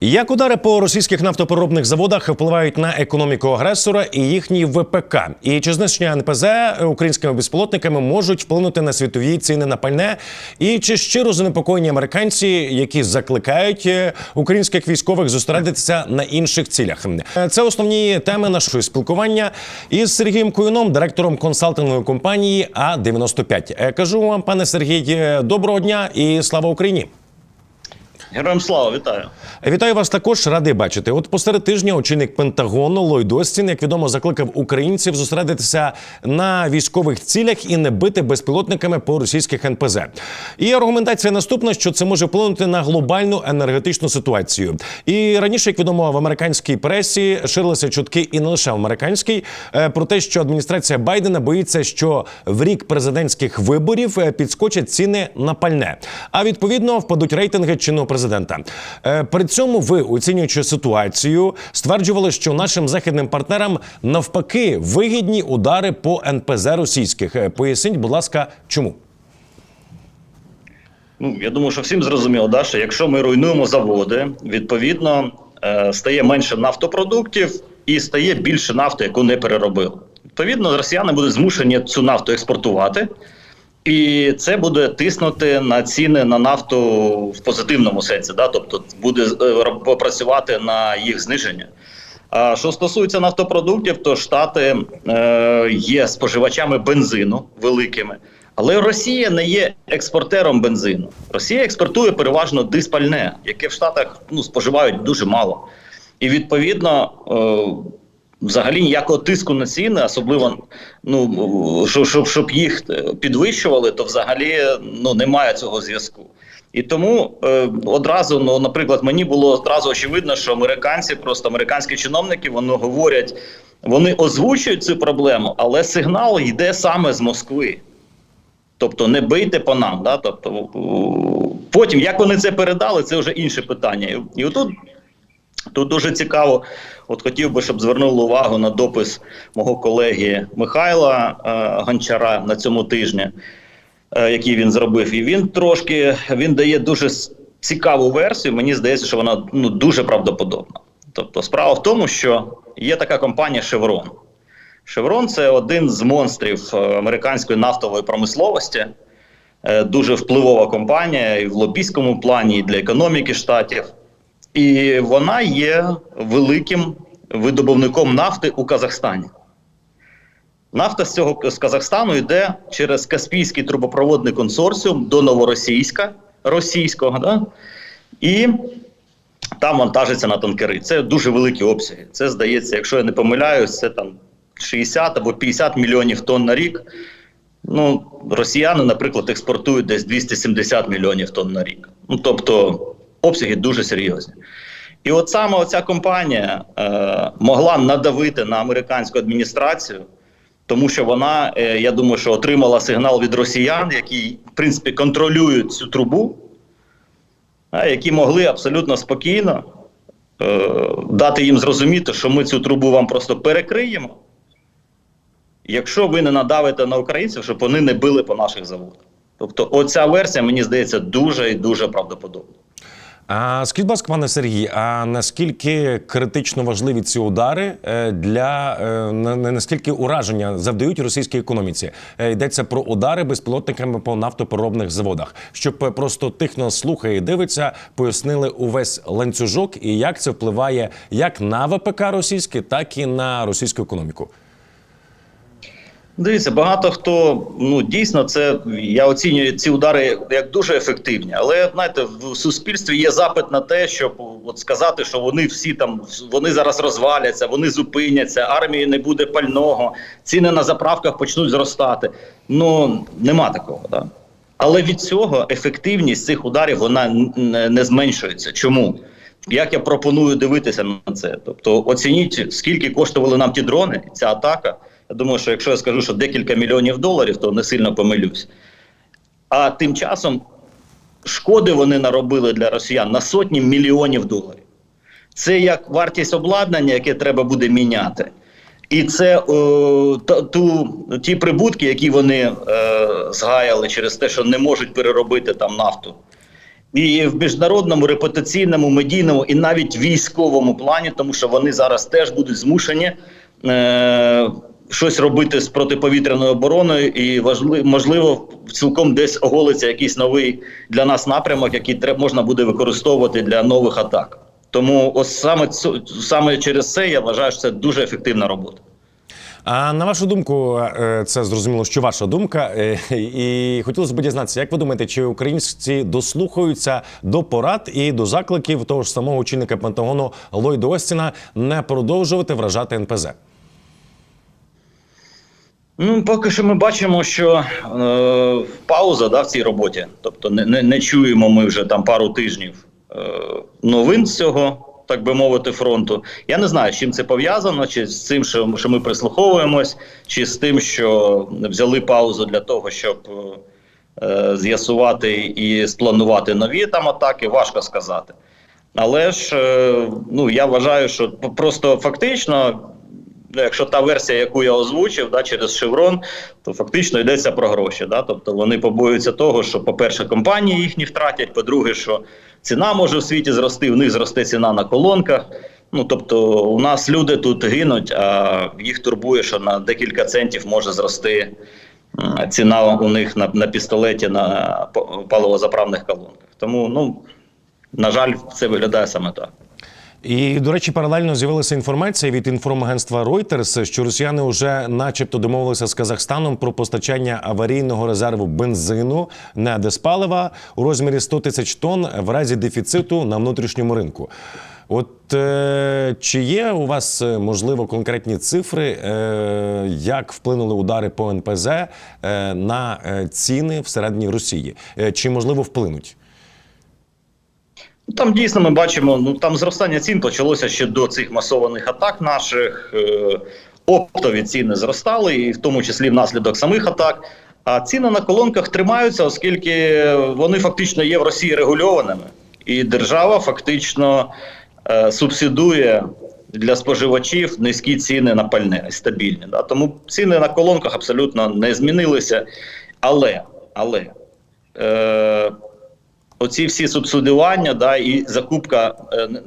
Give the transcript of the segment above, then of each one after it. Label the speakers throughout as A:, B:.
A: Як удари по російських нафтопереробних заводах впливають на економіку агресора і їхній ВПК? І чи знищення НПЗ українськими безпілотниками можуть вплинути на світові ціни на пальне? І чи щиро занепокоєні американці, які закликають е, українських військових зосередитися на інших цілях? Це основні теми нашого спілкування із Сергієм Куюном, директором консалтингової компанії А 95 Е, Кажу вам, пане Сергій, е, доброго дня і слава Україні.
B: Героям слава, вітаю.
A: Вітаю вас також, радий бачити. От посеред тижня очільник Пентагону Ллойд Остін, як відомо, закликав українців зосередитися на військових цілях і не бити безпілотниками по російських НПЗ. І аргументація наступна, що це може вплинути на глобальну енергетичну ситуацію. І раніше, як відомо, в американській пресі ширилися чутки, і не лише в американській, е, про те, що адміністрація Байдена боїться, що в рік президентських виборів е, підскочать ціни на пальне, а відповідно впадуть рейтинги чинного президента. Е, При цьому ви, оцінюючи ситуацію, стверджували, що нашим західним партнерам навпаки вигідні удари по НПЗ російських. Е, Поясніть, будь ласка, чому?
B: Ну я думаю, що всім зрозуміло, да, що якщо ми руйнуємо заводи, відповідно е, стає менше нафтопродуктів і стає більше нафти, яку не переробили. Відповідно, росіяни будуть змушені цю нафту експортувати, і це буде тиснути на ціни на нафту в позитивному сенсі. Да? Тобто буде е, працювати на їх зниження. А що стосується нафтопродуктів, то Штати е, є споживачами бензину великими, але Росія не є експортером бензину. Росія експортує переважно диспальне, яке в Штатах ну, споживають дуже мало. І відповідно, е, взагалі ніякого тиску на ціни, особливо ну, щоб, щоб, їх е, підвищували, то взагалі ну, немає цього зв'язку. І тому е, одразу, ну, наприклад, мені було одразу очевидно, що американці, просто американські чиновники, вони говорять, вони озвучують цю проблему, але сигнал йде саме з Москви. Тобто не бийте по нам. Да? Тобто, потім, як вони це передали, це вже інше питання. І, і отут Тут дуже цікаво, от хотів би, щоб звернули увагу на допис мого колеги Михайла е, Гончара на цьому тижні, е, який він зробив. І він трошки він дає дуже цікаву версію. Мені здається, що вона ну, дуже правдоподобна. Тобто, справа в тому, що є така компанія Chevron. Chevron – це один з монстрів е, американської нафтової промисловості. Е, Дуже впливова компанія і в лобійському плані, і для економіки штатів. І вона є великим видобувником нафти у Казахстані. Нафта з цього з Казахстану йде через Каспійський трубопроводний консорціум до Новоросійська російського, да? і там вантажиться на танкери. Це дуже великі обсяги. Це здається, якщо я не помиляюсь, це там 60 або 50 мільйонів тонн на рік. Ну, росіяни, наприклад, експортують десь 270 мільйонів тонн на рік. Ну, тобто обсяги дуже серйозні. І от саме оця компанія е, могла надавити на американську адміністрацію, тому що вона, е, я думаю, що отримала сигнал від росіян, які, в принципі, контролюють цю трубу, а, які могли абсолютно спокійно е, дати їм зрозуміти, що ми цю трубу вам просто перекриємо, якщо ви не надавите на українців, щоб вони не били по наших заводах. Тобто, оця версія, мені здається, дуже і дуже правдоподобна.
A: А скажіть, будь ласка, пане Сергій, а наскільки критично важливі ці удари е, для е, на- на- наскільки ураження завдають російській економіці? Е, Йдеться про удари безпілотниками по нафтопереробних заводах, щоб просто тих, хто слухає і дивиться, пояснили увесь ланцюжок і як це впливає як на ВПК російське, так і на російську економіку.
B: Дивіться, багато хто ну дійсно це я оцінюю ці удари як дуже ефективні. Але знаєте, в суспільстві є запит на те, щоб от сказати, що вони всі там вони зараз розваляться, вони зупиняться, армії не буде пального, ціни на заправках почнуть зростати. Ну нема такого, да. Але від цього ефективність цих ударів вона не, зменшується. Чому? Як я пропоную дивитися на це? Тобто оцініть, скільки коштували нам ті дрони, ця атака. Я думаю, що якщо я скажу, що декілька мільйонів доларів, то не сильно помилюсь. А тим часом шкоди вони наробили для росіян на сотні мільйонів доларів. Це як вартість обладнання, яке треба буде міняти. І це о, та- ту, ті прибутки, які вони е, згаяли через те, що не можуть переробити там нафту. І в міжнародному, репутаційному, медійному і навіть військовому плані, тому що вони зараз теж будуть змушені е- щось робити з протиповітряною обороною, і можливо, цілком десь оголиться якийсь новий для нас напрямок, який можна буде використовувати для нових атак. Тому ось саме саме через це я вважаю, що це дуже ефективна робота.
A: А на вашу думку, е, це зрозуміло, що ваша думка, е, і хотілося б дізнатися, як ви думаєте, чи українці дослухаються до порад і до закликів того ж самого очільника Пентагону Ллойда Остіна не продовжувати вражати НПЗ?
B: Ну, поки що ми бачимо, що е, пауза да, в цій роботі. Тобто не, не, не чуємо ми вже там пару тижнів е, новин з цього, так би мовити, фронту. Я не знаю, з чим це пов'язано, чи з цим, що, що ми прислуховуємось, чи з тим, що взяли паузу для того, щоб е, з'ясувати і спланувати нові там атаки, важко сказати. Але ж е, ну я вважаю, що просто фактично, ну, якщо та версія, яку я озвучив, да, через Шеврон, то фактично йдеться про гроші. Да? Тобто вони побоюються того, що, по-перше, компанії їхні втратять, по-друге, що ціна може в світі зрости, в них зросте ціна на колонках. Ну тобто, у нас люди тут гинуть, а їх турбує, що на декілька центів може зрости ціна у них на, на пістолеті на паливозаправних колонках. Тому, ну на жаль, це виглядає саме так.
A: І до речі, паралельно з'явилася інформація від інформагентства Reuters, що росіяни вже, начебто, домовилися з Казахстаном про постачання аварійного резерву бензину на диспалива у розмірі 100 тисяч тонн в разі дефіциту на внутрішньому ринку. От е, чи є у вас е, можливо конкретні цифри, е, як вплинули удари по НПЗ е, на е, ціни всередині Росії? Е, чи можливо вплинуть?
B: Ну, Там дійсно ми бачимо, ну там зростання цін почалося ще до цих масованих атак наших. Е, оптові ціни зростали, і в тому числі внаслідок самих атак. А ціни на колонках тримаються, оскільки вони фактично є в Росії регульованими, і держава фактично е, субсидує для споживачів низькі ціни на пальне стабільні. Да? Тому ціни на колонках абсолютно не змінилися. Але, але е, оці всі субсидування, да, і закупка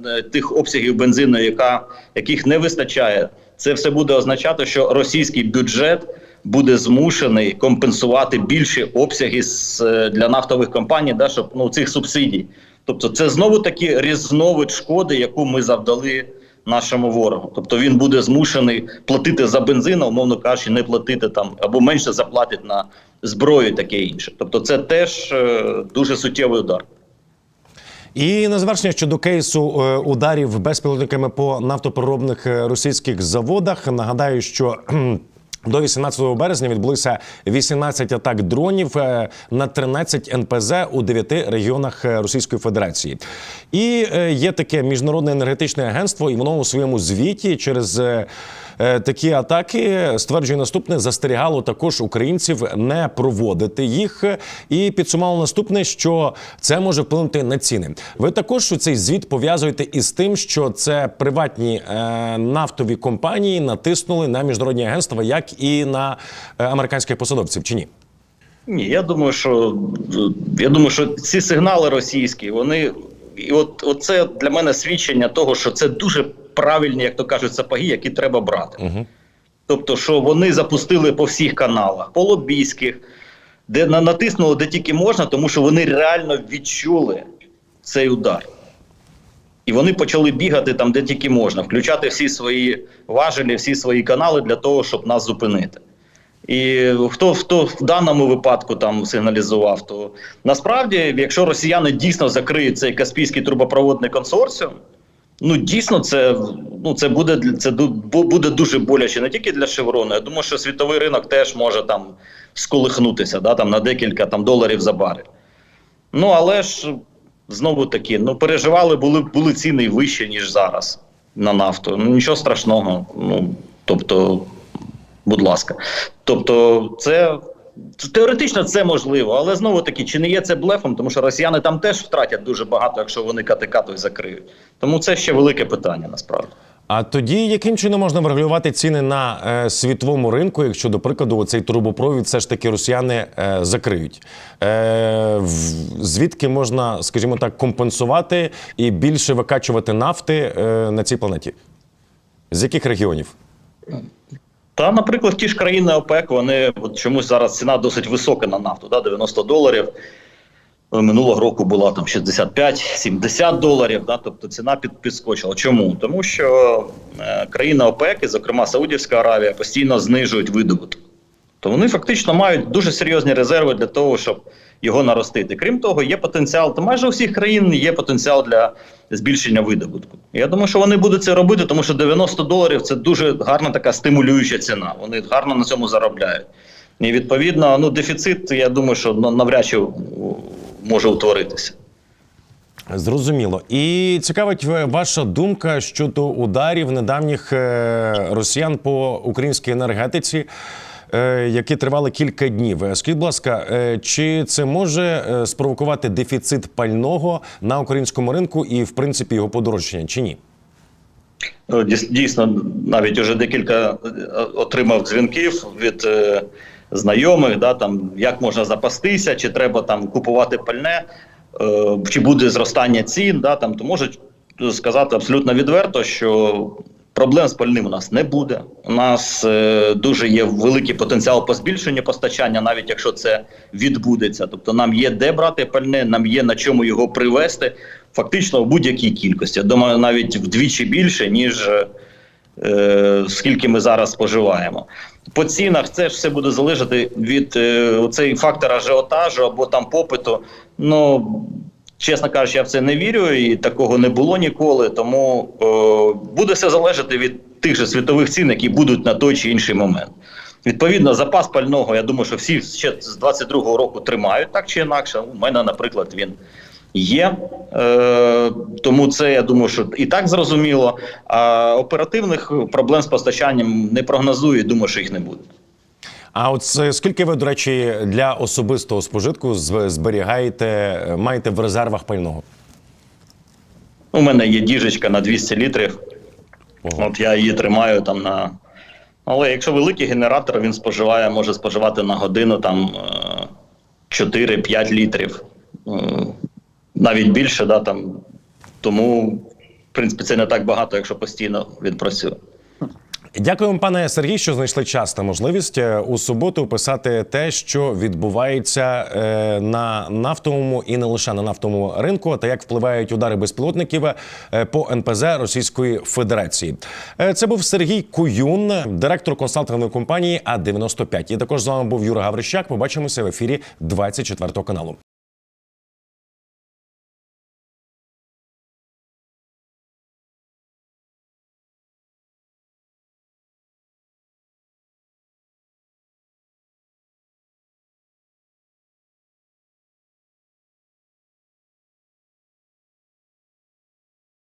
B: е, тих обсягів бензину, яка, яких не вистачає, це все буде означати, що російський бюджет буде змушений компенсувати більші обсяги з, е, для нафтових компаній, да, щоб ну, цих субсидій. Тобто, це знову таки різновид шкоди, яку ми завдали нашому ворогу. Тобто він буде змушений платити за бензин, умовно кажучи, не платити там або менше заплатить на зброю, таке інше. Тобто, це теж е, дуже суттєвий удар.
A: І на завершення щодо кейсу е, ударів безпілотниками по нафтопереробних е, російських заводах. Нагадаю, що. До 18 березня відбулися 18 атак дронів е, на 13 НПЗ у 9 регіонах е, Російської Федерації. І е, є таке міжнародне енергетичне агентство, і воно у своєму звіті через такі атаки стверджує наступне: застерігало також українців не проводити їх. І підсумувало наступне, що це може вплинути на ціни. Ви також у цей звіт пов'язуєте із тим, що це приватні е, нафтові компанії натиснули на міжнародні агентства, як і на е, американських посадовців, чи ні?
B: Ні, я думаю, що я думаю, що ці сигнали російські, вони і от, от це для мене свідчення того, що це дуже правильні, як то кажуть, сапоги, які треба брати.
A: Угу.
B: Тобто, що вони запустили по всіх каналах, по лобійських, де на- натиснули де тільки можна, тому що вони реально відчули цей удар. І вони почали бігати там, де тільки можна, включати всі свої важелі, всі свої канали для того, щоб нас зупинити. І хто, хто в даному випадку там сигналізував, то насправді, якщо росіяни дійсно закриють цей Каспійський трубопроводний консорціум, ну дійсно це, ну, це, буде, це буде дуже боляче не тільки для Шеврону. Я думаю, що світовий ринок теж може там сколихнутися да, там, на декілька там, доларів за барель. Ну, але ж знову таки, ну переживали, були, були ціни вищі, ніж зараз на нафту. Ну нічого страшного. Ну, тобто, будь ласка. Тобто, це. Теоретично це можливо, але знову таки, чи не є це блефом, тому що росіяни там теж втратять дуже багато, якщо вони КТК той закриють. Тому це ще велике питання насправді.
A: А тоді яким чином можна врегулювати ціни на е, світовому ринку, якщо, до прикладу, цей трубопровід все ж таки росіяни е, закриють? Е, в- звідки можна, скажімо так, компенсувати і більше викачувати нафти е, на цій планеті? З яких регіонів?
B: Та, наприклад, ті ж країни ОПЕК, вони от чомусь зараз ціна досить висока на нафту, да, 90 доларів. Е, Минулого року була там 65-70 доларів, да, тобто ціна під, підскочила. Чому? Тому що е, країни ОПЕК, і, зокрема Саудівська Аравія, постійно знижують видобуток. То вони фактично мають дуже серйозні резерви для того, щоб його наростити. Крім того, є потенціал, та майже у всіх країн є потенціал для збільшення видобутку. Я думаю, що вони будуть це робити, тому що 90 доларів це дуже гарна така стимулююча ціна. Вони гарно на цьому заробляють. І відповідно, ну дефіцит, я думаю, що навряд чи може утворитися.
A: Зрозуміло. І цікавить ваша думка щодо ударів недавніх е, росіян по українській енергетиці, які тривали кілька днів. Е, Скажіть, будь ласка, е, чи це може е, спровокувати дефіцит пального на українському ринку і, в принципі, його подорожчання, чи ні?
B: Ну, Дійсно, навіть уже декілька е, отримав дзвінків від е, знайомих, да, там, як можна запастися, чи треба там купувати пальне, е, чи буде зростання цін, да, там, то можуть сказати абсолютно відверто, що проблем з пальним у нас не буде. У нас е, дуже є великий потенціал по збільшенню постачання, навіть якщо це відбудеться. Тобто нам є де брати пальне, нам є на чому його привезти, фактично в будь-якій кількості. Я думаю, навіть вдвічі більше, ніж е, скільки ми зараз споживаємо. По цінах це ж все буде залежати від е, оцей фактор ажіотажу або там попиту. Ну чесно кажучи, я в це не вірю, і такого не було ніколи. Тому е, буде все залежати від тих же світових цін, які будуть на той чи інший момент. Відповідно, запас пального, я думаю, що всі ще з 22-го року тримають так чи інакше. У мене, наприклад, він є. Е, тому це я думаю, що і так зрозуміло. А оперативних проблем з постачанням не прогнозую. Думаю, що їх не буде.
A: А от е, скільки ви, до речі, для особистого спожитку зберігаєте, е, маєте в резервах пального?
B: У мене є діжечка на 200 літрів.
A: Ого.
B: От я її тримаю там на. Але якщо великий генератор, він споживає, може споживати на годину там е, 4-5 літрів. Е, Навіть більше, да, там. Тому, в принципі, це не так багато, якщо постійно він працює.
A: Дякуємо, пане Сергій, що знайшли час та можливість е, у суботу писати те, що відбувається е, на нафтовому і не лише на нафтовому ринку, та як впливають удари безпілотників е, по НПЗ Російської Федерації. Це був Сергій Куюн, директор консалтингової компанії А 95 І також з вами був Юра Гаврищак. Побачимося в ефірі 24 каналу.